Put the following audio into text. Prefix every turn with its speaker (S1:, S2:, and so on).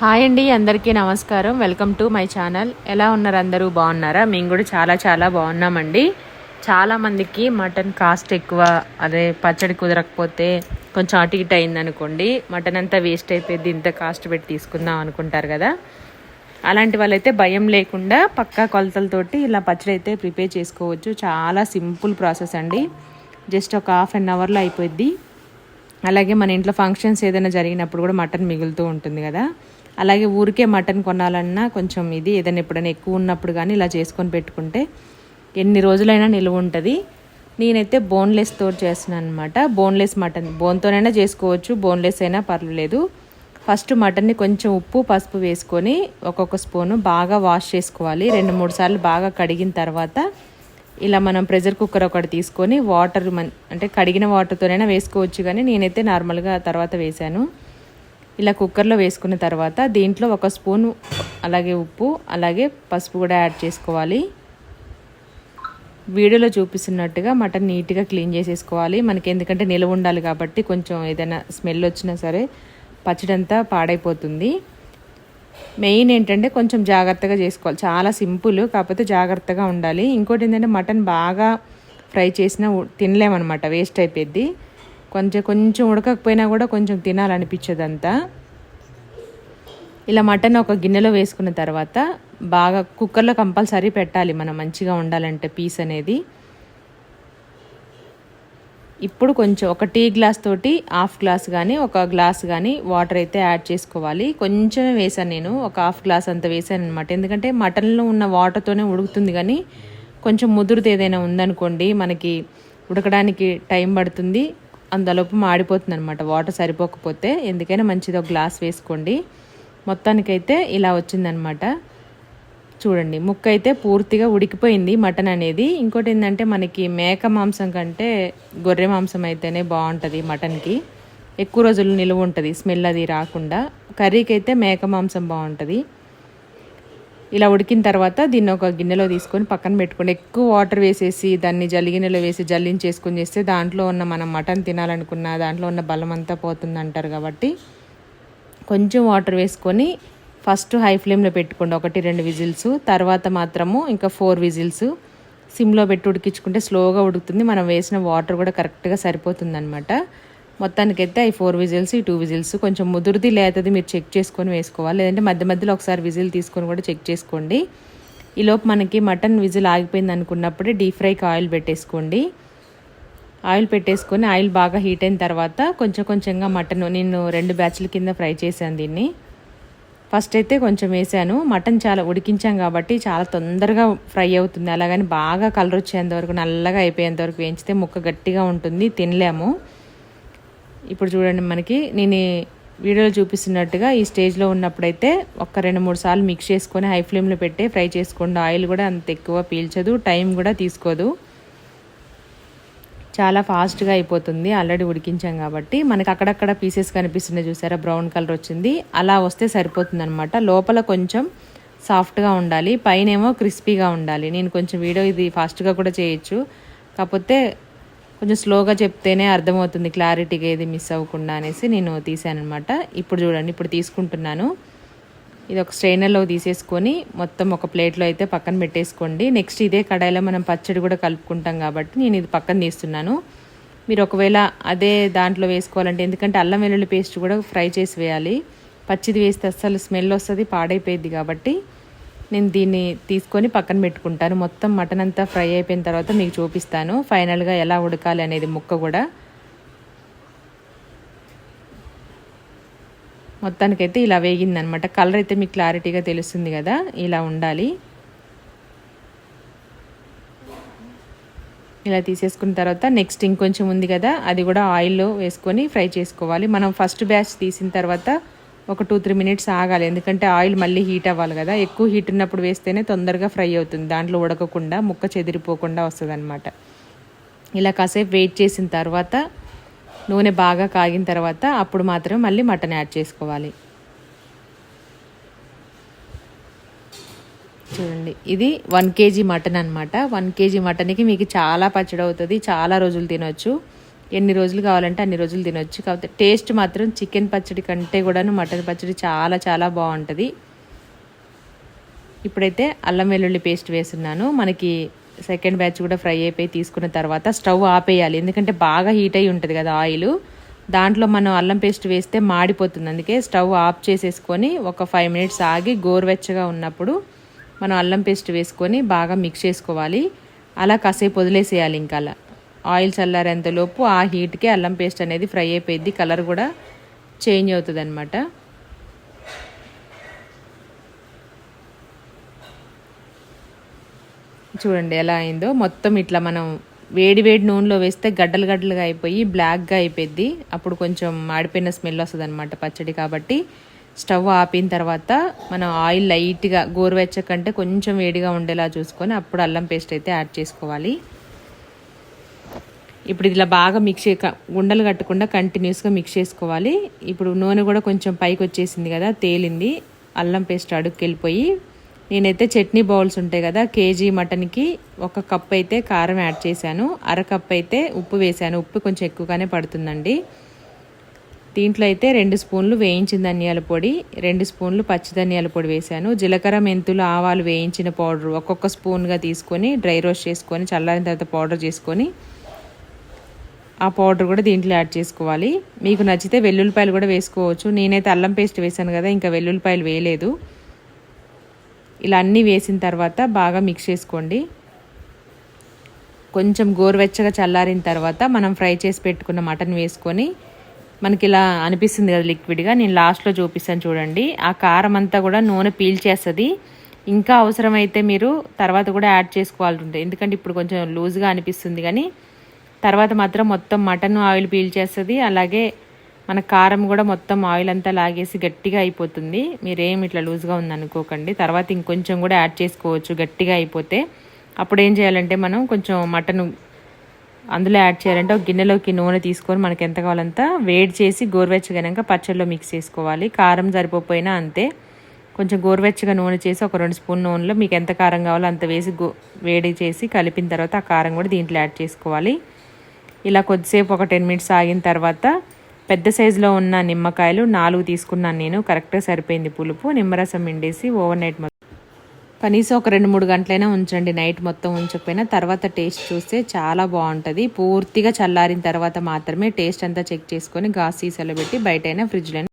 S1: Hi అండి అందరికీ నమస్కారం. Welcome to my channel. ఎలా ఉన్నారు అందరూ? బాగున్నారా? మేము కూడా చాలా చాలా బాగున్నామండి. చాలా మందికి మటన్ కాస్ట్ ఎక్కువ అదే పచ్చడి కుదరకపోతే కొంచెం అటు ఇటు అయింది అనుకోండి మటన్ అంతా వేస్ట్ అయిపోయింది ఇంత కాస్ట్ పెట్టి తీసుకుందాం అనుకుంటారు కదా. అలాంటి వాళ్ళైతే భయం లేకుండా పక్కా కొలతలతోటి ఇలా పచ్చడి అయితే ప్రిపేర్ చేసుకోవచ్చు. చాలా సింపుల్ ప్రాసెస్ అండి. జస్ట్ ఒక హాఫ్ అన్ అవర్లో అయిపోద్ది అలాగే మన ఇంట్లో ఫంక్షన్స్ ఏదైనా జరిగినప్పుడు కూడా మటన్ మిగులుతూ ఉంటుంది కదా. అలాగే ఊరికే మటన్ కొనాలన్నా కొంచెం ఇది ఏదైనా ఎప్పుడైనా ఎక్కువ ఉన్నప్పుడు కానీ ఇలా చేసుకొని పెట్టుకుంటే ఎన్ని రోజులైనా నిలువ ఉంటుంది. నేనైతే బోన్లెస్ తోటి చేస్తున్నాను అనమాట బోన్లెస్ మటన్. బోన్తోనైనా చేసుకోవచ్చు బోన్లెస్ అయినా పర్వాలేదు ఫస్ట్ మటన్ని కొంచెం ఉప్పు పసుపు వేసుకొని ఒక్కొక్క స్పూను బాగా వాష్ చేసుకోవాలి. రెండు మూడు సార్లు బాగా కడిగిన తర్వాత ఇలా మనం ప్రెషర్ కుక్కర్ ఒకటి తీసుకొని వాటర్ మన్ అంటే కడిగిన వాటర్తోనైనా వేసుకోవచ్చు కానీ నేనైతే నార్మల్గా తర్వాత వేశాను ఇలా కుక్కర్లో వేసుకున్న తర్వాత దీంట్లో ఒక స్పూన్ అలాగే ఉప్పు అలాగే పసుపు కూడా యాడ్ చేసుకోవాలి. వీడియోలో చూపిస్తున్నట్టుగా మటన్ నీట్గా క్లీన్ చేసేసుకోవాలి. మనకి ఎందుకంటే నిలవ ఉండాలి కాబట్టి కొంచెం ఏదైనా స్మెల్ వచ్చినా సరే పచ్చడి అంతా పాడైపోతుంది. మెయిన్ ఏంటంటే కొంచెం జాగ్రత్తగా చేసుకోవాలి. చాలా సింపుల్ కాకపోతే జాగ్రత్తగా ఉండాలి. ఇంకోటి ఏంటంటే మటన్ బాగా ఫ్రై చేసినా తినలేమన్నమాట. వేస్ట్ అయిపోద్ది కొంచెం కొంచెం ఉడకకపోయినా కూడా కొంచెం తినాలనిపించదు అంతా ఇలా మటన్ ఒక గిన్నెలో వేసుకున్న తర్వాత బాగా కుక్కర్లో కంపల్సరీ పెట్టాలి మనం మంచిగా ఉండాలంటే పీస్ అనేది. ఇప్పుడు కొంచెం ఒక టీ గ్లాస్ తోటి హాఫ్ గ్లాస్ కానీ ఒక గ్లాస్ కానీ వాటర్ అయితే యాడ్ చేసుకోవాలి. కొంచెమే వేసాను నేను ఒక హాఫ్ గ్లాస్ అంత వేసాను అనమాట ఎందుకంటే మటన్లో ఉన్న వాటర్తోనే ఉడుకుతుంది కానీ కొంచెం ముదురుది ఏదైనా ఉందనుకోండి మనకి ఉడకడానికి టైం పడుతుంది. అందులోపు మాడిపోతుంది అనమాట వాటర్ సరిపోకపోతే ఎందుకైనా మంచిది ఒక గ్లాస్ వేసుకోండి. మొత్తానికైతే ఇలా వచ్చిందనమాట చూడండి ముక్క అయితే పూర్తిగా ఉడికిపోయింది మటన్ అనేది. ఇంకోటి ఏంటంటే మనకి మేక మాంసం కంటే గొర్రె మాంసం అయితేనే బాగుంటుంది మటన్కి. ఎక్కువ రోజులు నిలువ ఉంటుంది స్మెల్ అది రాకుండా. కర్రీకి అయితే మేక మాంసం బాగుంటుంది. ఇలా ఉడికిన తర్వాత దీన్ని ఒక గిన్నెలో తీసుకొని పక్కన పెట్టుకోండి. ఎక్కువ వాటర్ వేసేసి దాన్ని జల్లిగిన్నెలో వేసి జల్లించేసుకొని చేస్తే దాంట్లో ఉన్న మనం మటన్ తినాలనుకున్న దాంట్లో ఉన్న బలం అంతా పోతుంది అంటారు కాబట్టి కొంచెం వాటర్ వేసుకొని ఫస్ట్ హై ఫ్లేమ్లో పెట్టుకోండి. ఒకటి రెండు విజిల్స్. తర్వాత మాత్రము ఇంకా ఫోర్ విజిల్స్. సిమ్లో పెట్టి ఉడికించుకుంటే స్లోగా ఉడుకుతుంది. మనం వేసిన వాటర్ కూడా కరెక్ట్గా సరిపోతుంది అనమాట మొత్తానికైతే ఈ ఫోర్ విజిల్స్ ఈ టూ విజిల్స్ కొంచెం ముదురుది లేతది మీరు చెక్ చేసుకొని వేసుకోవాలి. లేదంటే మధ్య మధ్యలో ఒకసారి విజిల్ తీసుకొని కూడా చెక్ చేసుకోండి. ఈలోపు మనకి మటన్ విజిల్ ఆగిపోయింది అనుకున్నప్పుడే డీప్ ఫ్రైకి ఆయిల్ పెట్టేసుకోండి. ఆయిల్ పెట్టేసుకొని ఆయిల్ బాగా హీట్ అయిన తర్వాత కొంచెం కొంచెంగా మటన్ నేను రెండు బ్యాచ్ల కింద ఫ్రై చేశాను దీన్ని. ఫస్ట్ అయితే కొంచెం వేసాను. మటన్ చాలా ఉడికించాం కాబట్టి చాలా తొందరగా ఫ్రై అవుతుంది. అలాగని బాగా కలర్ వచ్చేంత వరకు నల్లగా అయిపోయేంత వరకు వేయించితే ముక్క గట్టిగా ఉంటుంది. తినలేము. ఇప్పుడు చూడండి మనకి. నేను వీడియోలో చూపిస్తున్నట్టుగా ఈ స్టేజ్లో ఉన్నప్పుడైతే ఒక రెండు మూడు సార్లు మిక్స్ చేసుకొని హై ఫ్లేమ్లో పెట్టి ఫ్రై చేసుకోండి. ఆయిల్ కూడా అంత ఎక్కువ పీల్చదు టైం కూడా తీసుకోదు. చాలా ఫాస్ట్గా అయిపోతుంది. ఆల్రెడీ ఉడికించాం కాబట్టి. మనకి అక్కడక్కడ పీసెస్ కనిపిస్తున్నాయి చూసారా? బ్రౌన్ కలర్ వచ్చింది. అలా వస్తే సరిపోతుంది అనమాట లోపల కొంచెం సాఫ్ట్గా ఉండాలి. పైన ఏమో క్రిస్పీగా ఉండాలి. నేను కొంచెం వీడియో ఇది ఫాస్ట్గా కూడా చేయొచ్చు. కాకపోతే కొంచెం స్లోగా చెప్తేనే అర్థమవుతుంది క్లారిటీగా ఏది మిస్ అవ్వకుండా అనేసి నేను తీసాను అనమాట ఇప్పుడు చూడండి ఇప్పుడు తీసుకుంటున్నాను. ఇది ఒక స్ట్రైనర్లో తీసేసుకొని మొత్తం ఒక ప్లేట్లో అయితే పక్కన పెట్టేసుకోండి. నెక్స్ట్ ఇదే కడాయిలో మనం పచ్చడి కూడా కలుపుకుంటాం కాబట్టి నేను ఇది పక్కన తీస్తున్నాను. మీరు ఒకవేళ అదే దాంట్లో వేసుకోవాలంటే ఎందుకంటే అల్లం వెల్లుల్లి పేస్ట్ కూడా ఫ్రై చేసి వేయాలి. పచ్చిది వేస్తే అస్సలు స్మెల్ వస్తుంది పాడైపోయింది కాబట్టి నేను దీన్ని తీసుకొని పక్కన పెట్టుకుంటాను. మొత్తం మటన్ అంతా ఫ్రై అయిపోయిన తర్వాత మీకు చూపిస్తాను. ఫైనల్గా ఎలా ఉడకాలి అనేది ముక్క కూడా. మొత్తానికైతే ఇలా వేగిందనమాట. కలర్ అయితే మీకు క్లారిటీగా తెలుస్తుంది కదా ఇలా ఉండాలి. ఇలా తీసేసుకున్న తర్వాత నెక్స్ట్ ఇంకొంచెం ఉంది కదా అది కూడా ఆయిల్లో వేసుకొని ఫ్రై చేసుకోవాలి. మనం ఫస్ట్ బ్యాచ్ తీసిన తర్వాత ఒక టూ త్రీ మినిట్స్ ఆగాలి. ఎందుకంటే ఆయిల్ మళ్ళీ హీట్ అవ్వాలి కదా. ఎక్కువ హీట్ ఉన్నప్పుడు వేస్తేనే తొందరగా ఫ్రై అవుతుంది. దాంట్లో ఉడకకుండా ముక్క చెదిరిపోకుండా వస్తుంది ఇలా కాసేపు వెయిట్ చేసిన తర్వాత నూనె బాగా కాగిన తర్వాత అప్పుడు మాత్రమే మళ్ళీ మటన్ యాడ్ చేసుకోవాలి. చూడండి ఇది వన్ కేజీ మటన్ అనమాట వన్ కేజీ మటన్కి మీకు చాలా పచ్చడి అవుతుంది. చాలా రోజులు తినొచ్చు. ఎన్ని రోజులు కావాలంటే అన్ని రోజులు తినొచ్చు. కాకపోతే టేస్ట్ మాత్రం చికెన్ పచ్చడి కంటే కూడాను మటన్ పచ్చడి చాలా చాలా బాగుంటుంది. ఇప్పుడైతే అల్లం వెల్లుల్లి పేస్ట్ వేస్తున్నాను. మనకి సెకండ్ బ్యాచ్ కూడా ఫ్రై అయిపోయి తీసుకున్న తర్వాత స్టవ్ ఆపేయాలి. ఎందుకంటే బాగా హీట్ అయి ఉంటుంది కదా ఆయిల్. దాంట్లో మనం అల్లం పేస్ట్ వేస్తే మాడిపోతుంది. అందుకే స్టవ్ ఆఫ్ చేసేసుకొని ఒక ఫైవ్ మినిట్స్ ఆగి గోరువెచ్చగా ఉన్నప్పుడు మనం అల్లం పేస్ట్ వేసుకొని బాగా మిక్స్ చేసుకోవాలి. అలా కాసేపు వదిలేసేయాలి ఇంకా అలా. ఆయిల్ చల్లారేంతలోపు ఆ హీట్కి అల్లం పేస్ట్ అనేది ఫ్రై అయిపోయింది కలర్ కూడా చేంజ్ అవుతుంది అనమాట చూడండి ఎలా అయిందో. మొత్తం ఇట్లా మనం వేడి వేడి నూనెలో వేస్తే గడ్డలు గడ్డలుగా అయిపోయి బ్లాక్గా అయిపోయింది అప్పుడు కొంచెం మాడిపోయిన స్మెల్ వస్తుంది అనమాట పచ్చడి కాబట్టి. స్టవ్ ఆపిన తర్వాత మనం ఆయిల్ లైట్గా గోరువెచ్చకంటే కొంచెం వేడిగా ఉండేలా చూసుకొని అప్పుడు అల్లం పేస్ట్ అయితే యాడ్ చేసుకోవాలి. ఇప్పుడు ఇలా బాగా మిక్స్ ఉండలు కట్టకుండా కంటిన్యూస్గా మిక్స్ చేసుకోవాలి. ఇప్పుడు నూనె కూడా కొంచెం పైకి వచ్చేసింది కదా తేలింది. అల్లం పేస్ట్ అడుగుకి వెళ్ళిపోయి నేనైతే చట్నీ బౌల్స్ ఉంటాయి కదా కేజీ మటన్కి ఒక కప్ అయితే కారం యాడ్ చేశాను అర కప్ అయితే ఉప్పు వేశాను. ఉప్పు కొంచెం ఎక్కువగానే పడుతుందండి. దీంట్లో అయితే రెండు స్పూన్లు వేయించిన ధనియాల పొడి రెండు స్పూన్లు పచ్చి ధనియాల పొడి వేశాను. జీలకర్ర మెంతులు ఆవాలు వేయించిన పౌడర్ ఒక్కొక్క స్పూన్గా తీసుకొని డ్రై రోస్ట్ చేసుకొని చల్లారిన తర్వాత పౌడర్ చేసుకొని ఆ పౌడర్ కూడా దీంట్లో యాడ్ చేసుకోవాలి. మీకు నచ్చితే వెల్లుల్లిపాయలు కూడా వేసుకోవచ్చు. నేనైతే అల్లం పేస్ట్ వేసాను కదా ఇంకా వెల్లుల్లిపాయలు వేయలేదు. ఇలా అన్నీ వేసిన తర్వాత బాగా మిక్స్ చేసుకోండి. కొంచెం గోరువెచ్చగా చల్లారిన తర్వాత మనం ఫ్రై చేసి పెట్టుకున్న మటన్ వేసుకొని మనకి ఇలా అనిపిస్తుంది కదా లిక్విడ్గా నేను లాస్ట్లో చూపిస్తాను చూడండి. ఆ కారం అంతా కూడా నూనె పీల్చేస్తుంది ఇంకా అవసరమైతే మీరు తర్వాత కూడా యాడ్ చేసుకోవాల్సి ఉంటుంది. ఎందుకంటే ఇప్పుడు కొంచెం లూజ్గా అనిపిస్తుంది కానీ తర్వాత మాత్రం మొత్తం మటన్ ఆయిల్ పీల్చేస్తుంది అలాగే మన కారం కూడా మొత్తం ఆయిల్ అంతా లాగేసి గట్టిగా అయిపోతుంది. మీరేం ఇట్లా లూజ్గా ఉందనుకోకండి. తర్వాత ఇంకొంచెం కూడా యాడ్ చేసుకోవచ్చు గట్టిగా అయిపోతే. అప్పుడు ఏం చేయాలంటే మనం కొంచెం మటన్ అందులో యాడ్ చేయాలంటే ఒక గిన్నెలోకి నూనె తీసుకొని మనకి ఎంత కావాలంత వేడి చేసి గోరువెచ్చగానాక పచ్చళ్ళలో మిక్స్ చేసుకోవాలి. కారం సరిపోయినా అంతే. కొంచెం గోరువెచ్చగా నూనె చేసి ఒక రెండు స్పూన్ నూనెలో మీకు ఎంత కారం కావాలో అంత వేసి గో వేడి చేసి కలిపిన తర్వాత ఆ కారం కూడా దీంట్లో యాడ్ చేసుకోవాలి. ఇలా కొద్దిసేపు ఒక టెన్ మినిట్స్ ఆగిన తర్వాత పెద్ద సైజులో ఉన్న నిమ్మకాయలు నాలుగు తీసుకున్నాను నేను. కరెక్ట్గా సరిపోయింది పులుపు. నిమ్మరసం ఎండేసి ఓవర్ నైట్ మొత్తం కనీసం ఒక రెండు మూడు గంటలైనా ఉంచండి. నైట్ మొత్తం ఉంచకపోయినా తర్వాత టేస్ట్ చూస్తే చాలా బాగుంటుంది. పూర్తిగా చల్లారిన తర్వాత మాత్రమే టేస్ట్ అంతా చెక్ చేసుకొని గాస్ సీసాలో పెట్టి బయటైనా ఫ్రిడ్జ్లో